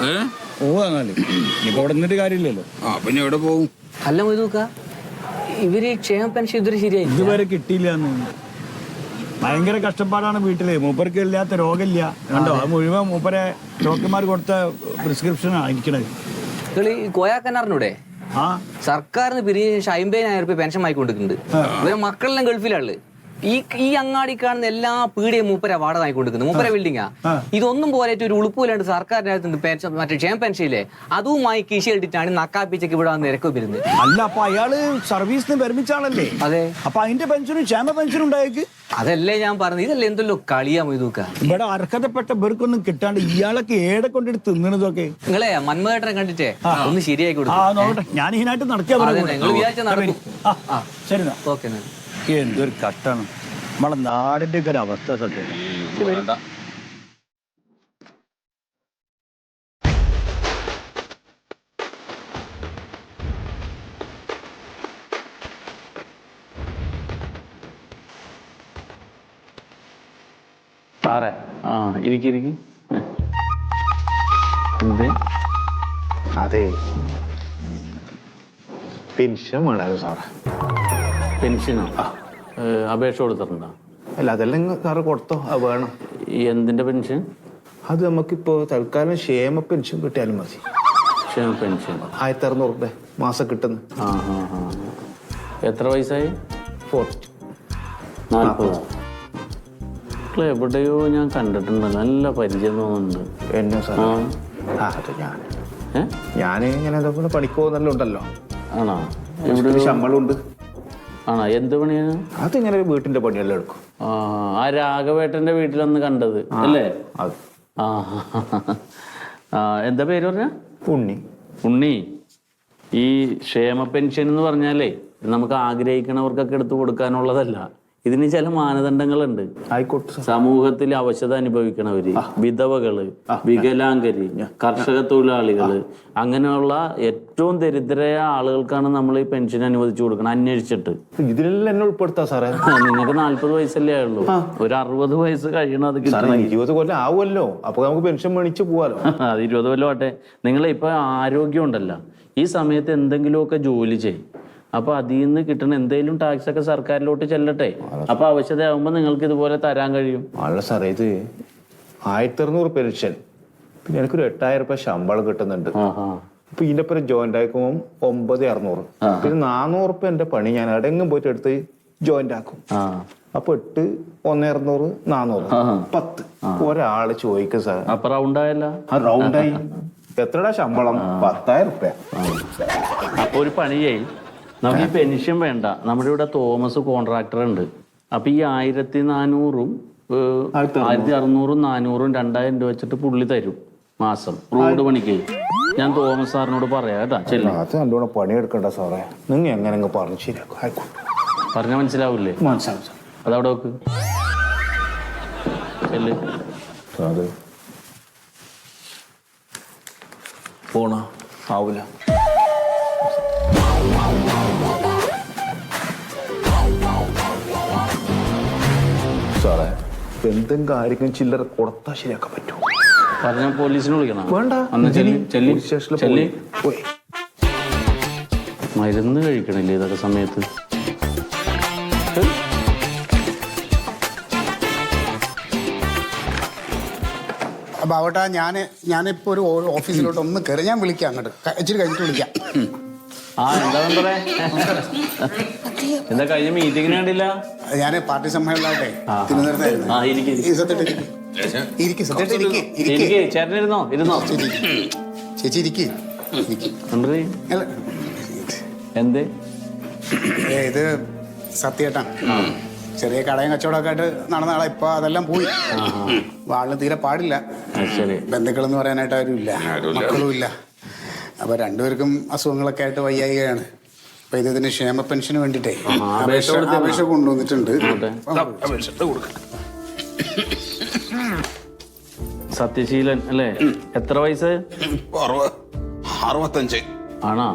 ഇനിയിപ്പോ നിന്നിട്ട് കാര്യമില്ലല്ലോ. ആ പിന്നെ എവിടെ പോകും? അല്ല മൊയ്തൂക്ക ഇവർ ക്ഷേമ പെൻഷൻ ഇതുവരെ ശരിയായി ഇതുവരെ കിട്ടിയില്ല എന്ന് ഭയങ്കര കഷ്ടപ്പാടാണ് വീട്ടിൽ. മൂപ്പർക്ക് ഇല്ലാത്ത രോഗമില്ല. കണ്ടോ? അത്. മുഴുവൻ മൂപ്പരെ ഡോക്ടർമാർ കൊടുത്ത പ്രിസ്ക്രിപ്ഷനാണ് ഇരിക്കണത്. നിങ്ങൾ ഈ കോയാക്കൻ ആ. സർക്കാരിന് പിരിഞ്ഞ ശേഷം അമ്പതിനായിരം റുപ്യ പെൻഷൻ വാങ്ങിക്കൊണ്ടിരിക്കുന്നുണ്ട്. ഇവരെ മക്കളെല്ലാം ഗൾഫിലാണ് ഈ ഈ അങ്ങാടി കാണുന്ന എല്ലാ പീടിയും മൂപ്പര വാടക കൊടുക്കുന്നത് മൂപ്പര ബിൽഡിങ്ങാ ആ. ഇതൊന്നും പോലെ ഒരു ഉളുപ്പില്ലാണ്ട് സർക്കാരിന്റെ പെൻഷൻ മറ്റേ ക്ഷേമ പെൻഷനിലെ അതുമായി കീശ ഇട്ടിട്ടാണ് നക്കാപ്പിച്ചക്ക് ഇവിടെ വന്ന് നിരക്ക് വരുന്നത് അല്ല അപ്പൊ അയാൾ സർവീസിന് വിരമിച്ചാളല്ലേ അതെ. അപ്പൊ അതിന്റെ പെൻഷനും ക്ഷേമ പെൻഷനും ഉണ്ടായേക്ക്? അതല്ലേ ഞാൻ പറഞ്ഞത്. ഇതല്ലേ എന്തല്ലോ കളിയാ മൊയ്തൂക്ക ഇവിടെ അർഹതപ്പെട്ട പേർക്കൊന്നും കിട്ടാണ്ട് ഇയാളൊക്കെ ഏടെ കൊണ്ടിട്ട് തിന്നണതൊക്കെ? നിങ്ങളെ മന്മേട്ടനെ കണ്ടിട്ടേ? ഒന്ന് ശരിയാക്കി കൊടുക്കും. ഞാൻ ഇതിനായിട്ട് നടക്കിയാ ശരി. ഓക്കെ എന്തൊരു കഷ്ടമാണ് നമ്മളെ നാടിന്റെ ഒക്കെ ഒരു അവസ്ഥ സത്യം. സാറേ. ആ ഇരിക്കിരിക്കും എന്ത്? അതെ. പെൻഷൻ വേണമായിരുന്നു സാറേ. പെൻഷനോ അപേക്ഷ കൊടുത്തിട്ടുണ്ടോ? അല്ല അതെല്ലാം സാറ് കൊടുത്തോ? അത് വേണം. ഈ എന്തിന്റെ പെൻഷൻ? അത് നമുക്കിപ്പോ തൽക്കാലം ക്ഷേമ പെൻഷൻ കിട്ടിയാലും മതി. ക്ഷേമ പെൻഷൻ. ആയിരത്തി അറുന്നൂറ് രൂപ മാസം കിട്ടുന്നു. എത്ര വയസ്സായി? ഫോർട്ടി. നാൽപ്പത് എവിടെയോ ഞാൻ കണ്ടിട്ടുണ്ട്. നല്ല പരിചയം തോന്നുന്നുണ്ട്. എന്നെ ആ. ആ അത് ഞാൻ ഞാൻ ഇങ്ങനെ പണിക്കോ നല്ല ഉണ്ടല്ലോ. ആണോ? എവിടെ ശമ്പളം ഉണ്ട് ആണോ? എന്ത് പണിയാണ്? ഇങ്ങനെ ഒരു വീട്ടിന്റെ പണിയെല്ലാം എടുക്കും. ആ രാഘവേട്ടന്റെ വീട്ടിലൊന്ന് കണ്ടത് അല്ലേ? ആ എന്താ പേര് പറഞ്ഞ? ഉണ്ണി. ഉണ്ണി. ഈ ക്ഷേമ പെൻഷൻ എന്ന് പറഞ്ഞാലേ നമുക്ക് ആഗ്രഹിക്കുന്നവർക്കൊക്കെ എടുത്തു കൊടുക്കാനുള്ളതല്ല. ഇതിന് ചില മാനദണ്ഡങ്ങളുണ്ട്. ആയിക്കോട്ടെ സമൂഹത്തിൽ അവശത അനുഭവിക്കണവര് വിധവകൾ വികലാംഗര് കർഷക തൊഴിലാളികൾ അങ്ങനെയുള്ള ഏറ്റവും ദരിദ്രരായ ആളുകൾക്കാണ് നമ്മൾ ഈ പെൻഷൻ അനുവദിച്ചു കൊടുക്കണം അന്വേഷിച്ചിട്ട്. ഇതിലെല്ലാം എന്നെ ഉൾപ്പെടുത്താ സാറേ. നിങ്ങൾക്ക് നാല്പത് വയസ്സല്ലേ ആയുള്ളൂ. ഒരു അറുപത് വയസ്സ് കഴിയണം അത് കിട്ടണം ഇരുപത് കൊല്ലം ആവുമല്ലോ. അപ്പൊ നമുക്ക് പെൻഷൻ മേടിച്ച് പോവാലോ. അത് ഇരുപത് കൊല്ലം ആട്ടെ നിങ്ങൾ ഇപ്പൊ ആരോഗ്യം ഉണ്ടല്ലോ ഈ സമയത്ത് എന്തെങ്കിലുമൊക്കെ ജോലി ചെയ്യും. അപ്പൊ അതിൽ നിന്ന് കിട്ടുന്ന എന്തെങ്കിലും ടാക്സ് ഒക്കെ സർക്കാരിലോട്ട് ചെല്ലട്ടെ. അപ്പൊ ആവശ്യതയാകുമ്പോ നിങ്ങൾക്ക് ഇതുപോലെ തരാൻ കഴിയും. അല്ല സാറേ ഇത് ആയിരത്തി അറുന്നൂറ് പെൻഷൻ. പിന്നെ എനിക്കൊരു എട്ടായിരം രൂപ ശമ്പളം കിട്ടുന്നുണ്ട്. അപ്പൊ ഇതിന്റെ ഒപ്പം ജോയിന്റ് ആക്കുമ്പോൾ ഒമ്പത് അറുന്നൂറ് പിന്നെ നാനൂറ് രൂപ എന്റെ പണി ഞാൻ എവിടെയെങ്കിലും പോയിട്ട് എടുത്ത് ജോയിന്റ് ആക്കും. അപ്പൊ എട്ട് ഒന്ന് അറുന്നൂറ് നാനൂറ് പത്ത്. ഒരാൾ ചോദിക്കും സാർ അപ്പൊ റൗണ്ട് ആയല്ല? റൗണ്ട് ആയി. എത്രടാ ശമ്പളം? പത്തായിരം റുപ്യ. അപ്പൊ ഒരു പണി ചെയ്യും. നമുക്ക് ഈ പെൻഷൻ വേണ്ട. നമ്മുടെ ഇവിടെ തോമസ് കോൺട്രാക്ടർ ഉണ്ട്. അപ്പൊ ഈ ആയിരത്തി നാനൂറും ആയിരത്തി അറുന്നൂറും നാനൂറും രണ്ടായിരം രൂപ വെച്ചിട്ട് പുള്ളി തരും മാസം. റോഡ് പണിക്ക്. ഞാൻ തോമസ് സാറിനോട് പറയാം കേട്ടാ ചെല്ലി. അത് നല്ലോണം പണിയെടുക്കണ്ട സാറേ. നിങ്ങൾ എങ്ങനെ പറഞ്ഞു ശരിയാക്കും? ആയിക്കോട്ടെ. പറഞ്ഞാൽ മനസ്സിലാവില്ലേ? മനസ്സിലാവും അതവിടെ ചെല്ല്. അത് പോണ? ആവൂല. സാറേ. എന്തും കാര്യങ്ങളും ചില്ലറ കൊടുത്താൽ ശരിയാക്കാൻ പറ്റുമോ? പറഞ്ഞാൽ പോലീസിനെ വിളിക്കണം. വേണ്ട. അന്ന് ചെല്ലി ചെല്ലി പോയി. മരുന്ന് കഴിക്കണില്ലേ ഇതൊക്കെ സമയത്ത്? ബാവട്ടാ ഞാൻ ഞാനിപ്പോൾ ഒരു ഓഫീസിലോട്ട് ഒന്ന് കയറി ഞാൻ വിളിക്കാം അങ്ങോട്ട്. ഇച്ചിരി കഴിഞ്ഞിട്ട് വിളിക്കാം. ആ എന്താ മെമ്പറേ എന്താ കഴിഞ്ഞ മീറ്റിംഗിന് കണ്ടില്ല? ഞാൻ പാർട്ടി സമ്മേളനമായിട്ടെ ആ. തിരുവനന്തപുരത്തായിരുന്നു. ആ ഇരിക്ക്. ഈ ഇരിക്ക്. ഇരുന്നോ? ഇരുന്നോ? ചേച്ചി ഇരിക്ക്. ചേച്ചി ഇരിക്ക്. ഇരിക്ക്. അല്ല, എന്തേ? ഏ, ഇത് സത്യേട്ടാ. ചെറിയ കടയും കച്ചവടമൊക്കെ ആയിട്ട് നടന്ന ആളാ. ഇപ്പൊ അതെല്ലാം പോയി. വാളിന് തീരെ പാടില്ല. ആ, ശരി. ബന്ധുക്കളെന്ന് പറയാനായിട്ട് ആരും ഇല്ല മക്കളും ഇല്ല അപ്പൊ രണ്ടുപേർക്കും അസുഖങ്ങളൊക്കെ ആയിട്ട് വയ്യായികയാണ്. അപ്പൊ ഇത് ഇതിന് ക്ഷേമ പെൻഷന് വേണ്ടിട്ടേ അപേക്ഷ അപേക്ഷ കൊണ്ടുവന്നിട്ടുണ്ട്. അപേക്ഷ സത്യശീലൻ അല്ലേ? എത്ര വയസ്സ്? അറുപത് അറുപത്തഞ്ച്. ആണോ?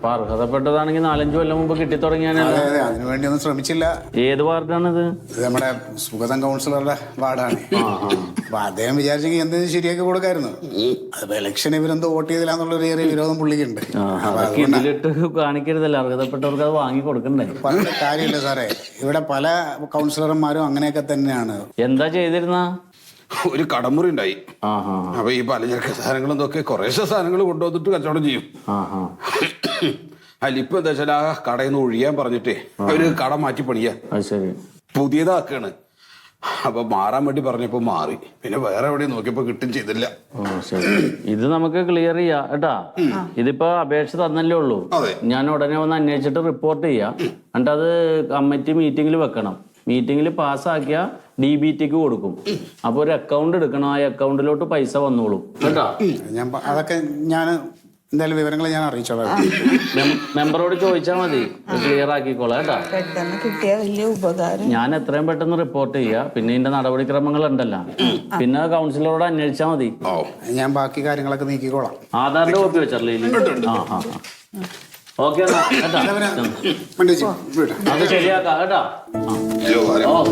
അപ്പൊ അർഹതപ്പെട്ടതാണെങ്കിൽ നാലഞ്ചു കൊല്ലം മുമ്പ് കിട്ടി തുടങ്ങിയാണ് അതെ അതിനു ഒന്നും ശ്രമിച്ചില്ല. ഏത് വാർഡാണിത്? ഇത് നമ്മുടെ സുഗതം കൗൺസിലറുടെ വാർഡാണ്. അപ്പൊ അദ്ദേഹം വിചാരിച്ചെങ്കിൽ എന്തെങ്കിലും ശരിയാക്കി കൊടുക്കായിരുന്നു. അതിപ്പോ ഇലക്ഷൻ ഇവരെന്തോ വോട്ട് ചെയ്തില്ലാന്നുള്ളൊരു ഏറെ വിരോധം പുള്ളിക്കുണ്ട്. അപ്പൊ അതൊക്കെ അതുകൊണ്ടാ ഇതിലിട്ട് കാണിക്കരുതല്ലോ. അർഹതപ്പെട്ടവർക്ക് അത് വാങ്ങി കൊടുക്കണ്ടേ? പറഞ്ഞ കാര്യമില്ല സാറേ. ഇവിടെ പല കൗൺസിലർമാരും അങ്ങനെയൊക്കെ തന്നെയാണ്. എന്താ ചെയ്തിരുന്ന? ഒരു കടമുറി ഉണ്ടായി. അപ്പൊ ഈ പലചരക്ക് സാധനങ്ങളും ഇതൊക്കെ കുറേശ്ശെ സാധനങ്ങൾ കൊണ്ടുവന്നിട്ട് കച്ചവടം ചെയ്യും. അല്ല ഇപ്പൊ എന്താ വെച്ചാൽ ആ കടയിൽ നിന്ന് ഒഴിയാൻ പറഞ്ഞിട്ടേ ഒരു കട മാറ്റി പണിയാ. പുതിയതാക്കാണ്. അപ്പൊ മാറാൻ വേണ്ടി പറഞ്ഞപ്പോ മാറി. പിന്നെ വേറെ എവിടെ നോക്കിയപ്പോ കിട്ടും ചെയ്തില്ല. ഇത് നമുക്ക് ക്ലിയർ ചെയ്യാം. കേട്ടാ? ഇതിപ്പോ അപേക്ഷ തന്നല്ലേ ഉള്ളൂ. ഞാൻ ഉടനെ വന്ന് അന്വേഷിച്ചിട്ട് റിപ്പോർട്ട് ചെയ്യാം. എന്നിട്ട് അത് കമ്മിറ്റി മീറ്റിംഗിൽ വെക്കണം. മീറ്റിംഗിൽ പാസ്സാക്കിയ ഡി ബി ടിക്ക് കൊടുക്കും. അപ്പൊ ഒരു അക്കൗണ്ട് എടുക്കണം. ആ അക്കൗണ്ടിലോട്ട് പൈസ വന്നോളും. കേട്ടാ ഞാൻ പ- അതൊക്കെ ഞാൻ എന്തായാലും വിവരങ്ങൾ ഞാൻ അറിയിച്ചോളാം. മെം- മെമ്പറോട് ചോദിച്ചാൽ മതി. ക്ലിയർ ആക്കിക്കോളാം കേട്ടാ. പെട്ടെന്ന് കിട്ടിയ വലിയ ഉപകാരം. ഞാൻ എത്രയും പെട്ടെന്ന് റിപ്പോർട്ട് ചെയ്യാം. പിന്നെ ഇതിന്റെ നടപടിക്രമങ്ങൾ ഉണ്ടല്ലോ. പിന്നെ കൗൺസിലറോട് അന്വേഷിച്ചാൽ മതി. ഓ ഞാൻ ബാക്കി കാര്യങ്ങളൊക്കെ നീക്കിക്കോളാം. ആധാറിന്റെ കോപ്പി വെച്ചല്ലേ ആ ആ ഓക്കെ കേട്ടാ വണ്ടി വെച്ച്. അത് ശരിയാക്കാം കേട്ടോ. അയ്യോ, ആരെ- ഓ.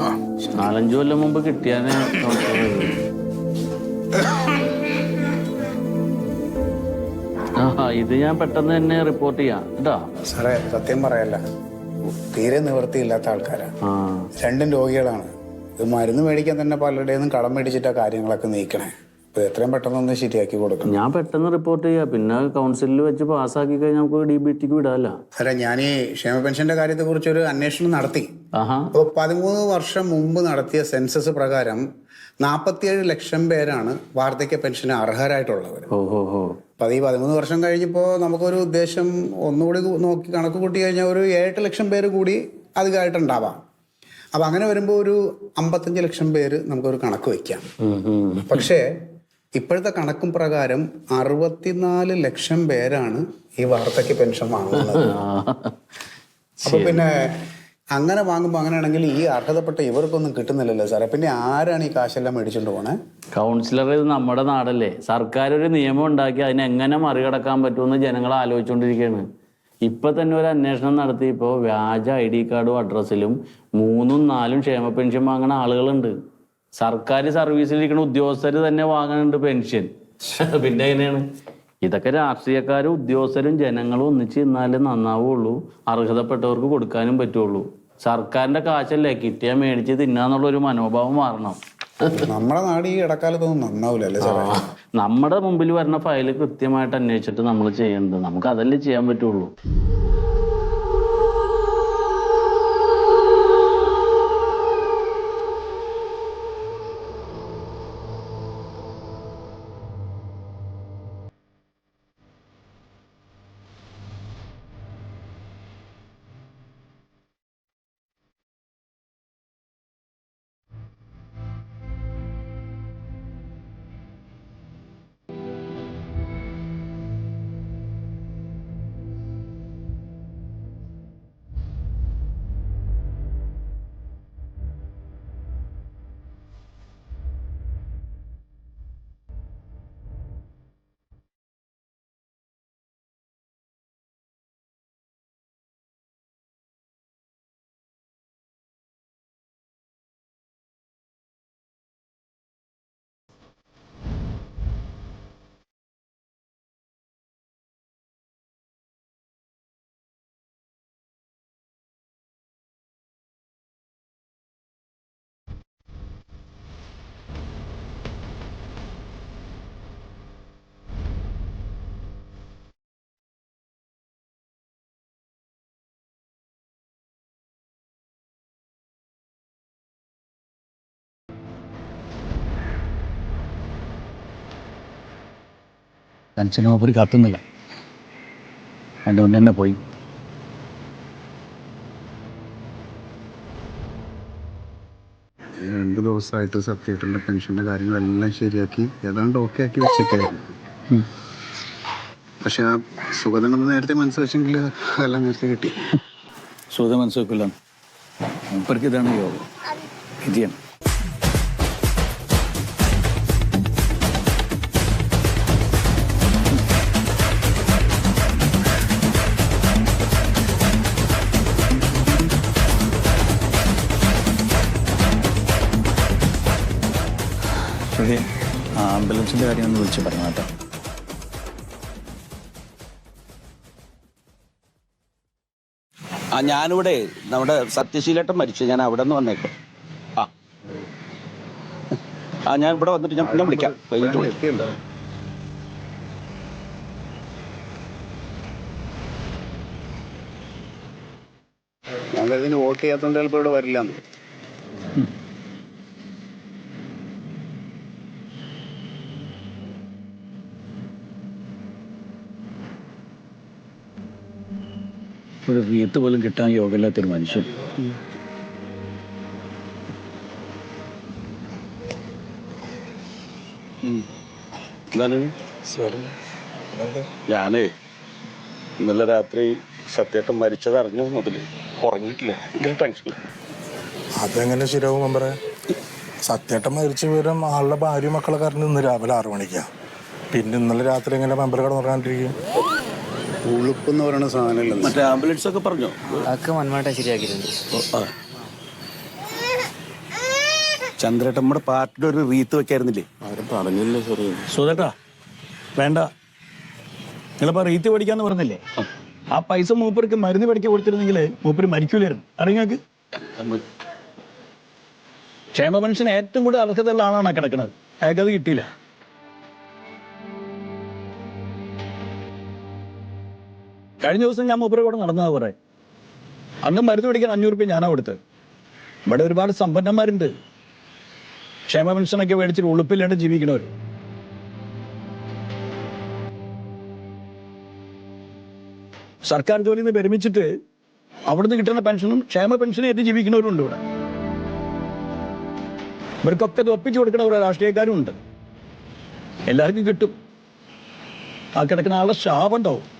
ആ, നാലഞ്ചു കൊല്ലം മുമ്പ് കിട്ടിയാനെ ആ ഇത് ഞാൻ പെട്ടെന്ന് തന്നെ റിപ്പോർട്ട് ചെയ്യാം. കേട്ടോ? സാറേ സത്യം പറയല്ല. തീരെ നിവൃത്തിയില്ലാത്ത ആൾക്കാരാണ് രണ്ടും രോഗികളാണ്. ഇത് മരുന്ന് മേടിക്കാൻ തന്നെ പലരുടെയും കളം കടം മേടിച്ചിട്ടാ കാര്യങ്ങളൊക്കെ നീക്കണേ. എത്രയും പെട്ടെന്ന് ഒന്ന് ശരിയാക്കി കൊടുക്കണം. ഞാൻ പെട്ടെന്ന് റിപ്പോർട്ട് ചെയ്യാം. പിന്നെ കൗൺസിലിൽ വെച്ച് പാസ്സാക്കി കഴിഞ്ഞാൽ നമുക്ക് ഡി ബി ടിക്ക് വിടാല്ല. അല്ല ഞാൻ ഈ ക്ഷേമ പെൻഷന്റെ കാര്യത്തെ കുറിച്ച് ഒരു അന്വേഷണം നടത്തി. അപ്പൊ അപ്പോൾ പതിമൂന്ന് വർഷം മുമ്പ് നടത്തിയ സെൻസസ് പ്രകാരം നാൽപ്പത്തിയേഴ് ലക്ഷം പേരാണ് വാർദ്ധക്യ പെൻഷന് അർഹരായിട്ടുള്ളവർ അപ്പൊ അത് ഈ പതിമൂന്ന് വർഷം കഴിഞ്ഞപ്പോൾ നമുക്കൊരു ഉദ്ദേശം ഒന്നുകൂടി നോക്കി കണക്ക് കൂട്ടി കഴിഞ്ഞാൽ ഒരു ഏഴെട്ട് ലക്ഷം പേര് കൂടി അധികമായിട്ടുണ്ടാവാം അപ്പം അങ്ങനെ വരുമ്പോൾ ഒരു അമ്പത്തഞ്ച് ലക്ഷം പേര് നമുക്കൊരു കണക്ക് വയ്ക്കാം. പക്ഷേ ഇപ്പോഴത്തെ കണക്കും പ്രകാരം അറുപത്തിനാല് ലക്ഷം പേരാണ് ഈ വാർദ്ധക്യ പെൻഷൻ വാങ്ങുന്നത്. അപ്പൊ പിന്നെ അങ്ങനെ വാങ്ങുമ്പോൾ അങ്ങനെയാണെങ്കിൽ ഈ അർഹതപ്പെട്ട ഇവർക്കൊന്നും കിട്ടുന്നില്ലല്ലോ സാറേ. പിന്നെ ആരാണ് ഈ കാശെല്ലാം മേടിച്ചുകൊണ്ട് പോണേ? കൗൺസിലർ ഇത് നമ്മുടെ നാടല്ലേ. സർക്കാർ ഒരു നിയമം ഉണ്ടാക്കി അതിനെ എങ്ങനെ മറികടക്കാൻ പറ്റുമെന്ന് ജനങ്ങൾ ആലോചിച്ചുകൊണ്ടിരിക്കുകയാണ് ഇപ്പൊ തന്നെ ഒരു അന്വേഷണം നടത്തി. ഇപ്പോൾ വ്യാജ ഐ ഡി കാർഡും അഡ്രസ്സിലും മൂന്നും നാലും ക്ഷേമ പെൻഷൻ വാങ്ങുന്ന ആളുകളുണ്ട്. സർക്കാർ സർവീസിലിരിക്കുന്ന ഉദ്യോഗസ്ഥർ തന്നെ വാങ്ങുന്നുണ്ട് പെൻഷൻ. പിന്നെ എങ്ങനെയാണ്? ഇതൊക്കെ രാഷ്ട്രീയക്കാരും ഉദ്യോഗസ്ഥരും ജനങ്ങളും ഒന്നിച്ച് നിന്നാലേ നന്നാവുള്ളൂ. അർഹതപ്പെട്ടവർക്ക് കൊടുക്കാനും പറ്റുള്ളൂ. സർക്കാരിന്റെ കാശല്ലേ? കിട്ടിയാൽ മേടിച്ച് തിന്നാന്നുള്ള ഒരു മനോഭാവം മാറണം. നമ്മുടെ നാട് ഈ ഇടക്കാലത്തൊന്നും നന്നാവില്ലല്ലേ നമ്മുടെ മുമ്പിൽ വരുന്ന ഫയൽ കൃത്യമായിട്ട് അന്വേഷിച്ചിട്ട് നമ്മൾ ചെയ്യേണ്ടത് നമുക്ക് അതല്ലേ ചെയ്യാൻ പറ്റുള്ളൂ. പെൻഷന് മൂപ്പര് കത്തുന്നില്ല. എന്റെ മുന്നേ തന്നെ പോയി. രണ്ട് ദിവസമായിട്ട് സത്യേട്ടന്റെ പെൻഷന്റെ കാര്യങ്ങളെല്ലാം ശരിയാക്കി ഏതാണ്ട് ഓക്കെ ആക്കി വെച്ചേക്കായിരുന്നു. പക്ഷെ ആ സുഗതനെന്ന് നേരത്തെ മനസ്സിലാച്ചെങ്കിൽ അതെല്ലാം നേരത്തെ കിട്ടി. സുഖം മനസ്സിലാക്കില്ല. ഇതാണ് യോഗം. വിജയം. ആംബുലൻസിന്റെ കാര്യം ഒന്ന് വിളിച്ച് പറഞ്ഞു കേട്ടോ. ആ ഞാനിവിടെ നമ്മുടെ സത്യശീലേട്ടൻ മരിച്ചു. ഞാൻ അവിടെ നിന്ന് വന്നേക്കാം. ആ. ആ ഞാൻ ഇവിടെ വന്നിട്ട് ഞാൻ പിന്നെ വിളിക്കാം. വൈകിട്ട് വിളിക്കാം. ഞാൻ കരുതി വോട്ട് ചെയ്യാത്തതുകൊണ്ട് ചിലപ്പോൾ ഇവിടെ വരില്ല ഒരു വീത്ത് പോലും കിട്ടാൻ യോഗമില്ലാത്തൊരു മനുഷ്യൻ. ഞാനേ ഇന്നലെ രാത്രി സത്യേട്ടൻ മരിച്ചത് അറിഞ്ഞു മുതൽ ഉറങ്ങിയിട്ടില്ല ടെൻഷൻ അതെങ്ങനെ ശരിയാവും മെമ്പറെ സത്യേട്ടൻ മരിച്ച വിവരം ആളുടെ ഭാര്യ മക്കളൊക്കെ കാരണം ഇന്ന് രാവിലെ ആറു മണിക്കാ. പിന്നെ ഇന്നലെ രാത്രി എങ്ങനെ മെമ്പർ കിടന്നുറങ്ങാണ്ടിരിക്കും? ഉളുപ്പെന്ന് പറയുന്ന സാധനമില്ല മറ്റേ ആംബുലൻസ് ഒക്കെ പറഞ്ഞോ? അതൊക്കെ മൺമാട്ടെ ശരിയാക്കിയിട്ടുണ്ട്. ചന്ദ്രേട്ടൻ നമ്മുടെ പാർട്ടിയുടെ ഒരു റീത്ത് വെക്കായിരുന്നില്ലേ? ആരും പറഞ്ഞില്ല സോറി സുധേട്ടാ വേണ്ട. നിങ്ങളിപ്പോ റീത്ത് പഠിക്കാന്ന് പറഞ്ഞില്ലേ? ആ. പൈസ മൂപ്പർക്ക് മരുന്ന് പഠിക്കാൻ കൊടുത്തിരുന്നെങ്കിൽ മൂപ്പര് മരിക്കൂലായിരുന്നു. അറിയാക്ക് ക്ഷേമ മനുഷ്യൻ ഏറ്റവും കൂടുതൽ അർഹതയുള്ള ആളാണ് ആ കിടക്കുന്നത് അയാൾക്കത് കിട്ടിയില്ല. കഴിഞ്ഞ ദിവസം ഞാൻ മൂപ്പര കൂടെ നടന്നതാ പറയാം അന്ന് മരുന്ന് പിടിക്കാൻ അഞ്ഞൂറ് രൂപ ഞാനാ കൊടുത്തത്. ഇവിടെ ഒരുപാട് സമ്പന്നന്മാരുണ്ട്. ക്ഷേമ പെൻഷനൊക്കെ മേടിച്ചിട്ട് ഉളുപ്പില്ലാണ്ട് ജീവിക്കണവർ സർക്കാർ ജോലിയിൽ നിന്ന് വിരമിച്ചിട്ട് അവിടുന്ന് കിട്ടുന്ന പെൻഷനും ക്ഷേമ പെൻഷനും ഏറ്റ് ജീവിക്കുന്നവരുണ്ട് ഇവിടെ. ഇവർക്കൊക്കെ ഒപ്പിച്ചു കൊടുക്കുന്ന കുറെ രാഷ്ട്രീയക്കാരും ഉണ്ട് എല്ലാവർക്കും കിട്ടും. ആ കിടക്കുന്ന ആളുടെ ശാപം ഉണ്ടാവും.